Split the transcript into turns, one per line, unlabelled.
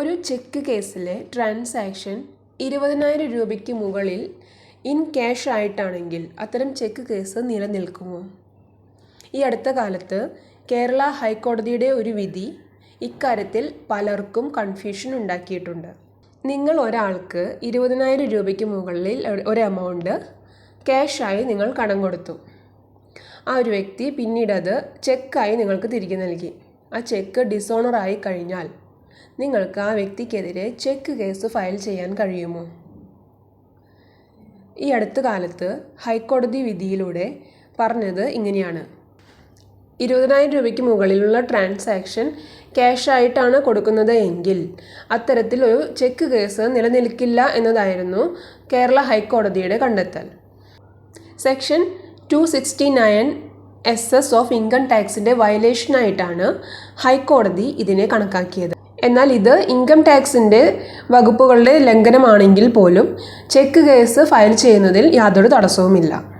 ഒരു ചെക്ക് കേസിലെ ട്രാൻസാക്ഷൻ ഇരുപതിനായിരം രൂപയ്ക്ക് മുകളിൽ ഇൻ ക്യാഷ് ആയിട്ടാണെങ്കിൽ അത്തരം ചെക്ക് കേസ് നിലനിൽക്കുമോ? ഈ അടുത്ത കാലത്ത് കേരള ഹൈക്കോടതിയുടെ ഒരു വിധി ഇക്കാര്യത്തിൽ പലർക്കും കൺഫ്യൂഷൻ ഉണ്ടാക്കിയിട്ടുണ്ട്. നിങ്ങൾ ഒരാൾക്ക് ഇരുപതിനായിരം രൂപയ്ക്ക് മുകളിൽ ഒരു എമൗണ്ട് ക്യാഷായി നിങ്ങൾ കടം കൊടുത്തു. ആ ഒരു വ്യക്തി പിന്നീട് അത് ചെക്കായി നിങ്ങൾക്ക് തിരികെ നൽകി. ആ ചെക്ക് ഡിസോണറായി കഴിഞ്ഞാൽ നിങ്ങൾക്ക് ആ വ്യക്തിക്കെതിരെ ചെക്ക് കേസ് ഫയൽ ചെയ്യാൻ കഴിയുമോ? ഈ അടുത്ത കാലത്ത് ഹൈക്കോടതി വിധിയിലൂടെ പറഞ്ഞത് ഇങ്ങനെയാണ്. ഇരുപതിനായിരം രൂപയ്ക്ക് മുകളിലുള്ള ട്രാൻസാക്ഷൻ ക്യാഷ് ആയിട്ടാണ് കൊടുക്കുന്നത് എങ്കിൽ അത്തരത്തിൽ ഒരു ചെക്ക് കേസ് നിലനിൽക്കില്ല എന്നതായിരുന്നു കേരള ഹൈക്കോടതിയുടെ കണ്ടെത്തൽ. Section two sixty nine S S of income ടാക്സിന്റെ വയലേഷനായിട്ടാണ് ഹൈക്കോടതി ഇതിനെ കണക്കാക്കിയത്. എന്നാൽ ഇത് ഇൻകം ടാക്സിന്റെ വകുപ്പുകളുടെ ലംഘനമാണെങ്കിൽ പോലും ചെക്ക് കേസ് ഫയൽ ചെയ്യുന്നതിൽ യാതൊരു തടസ്സവുമില്ല.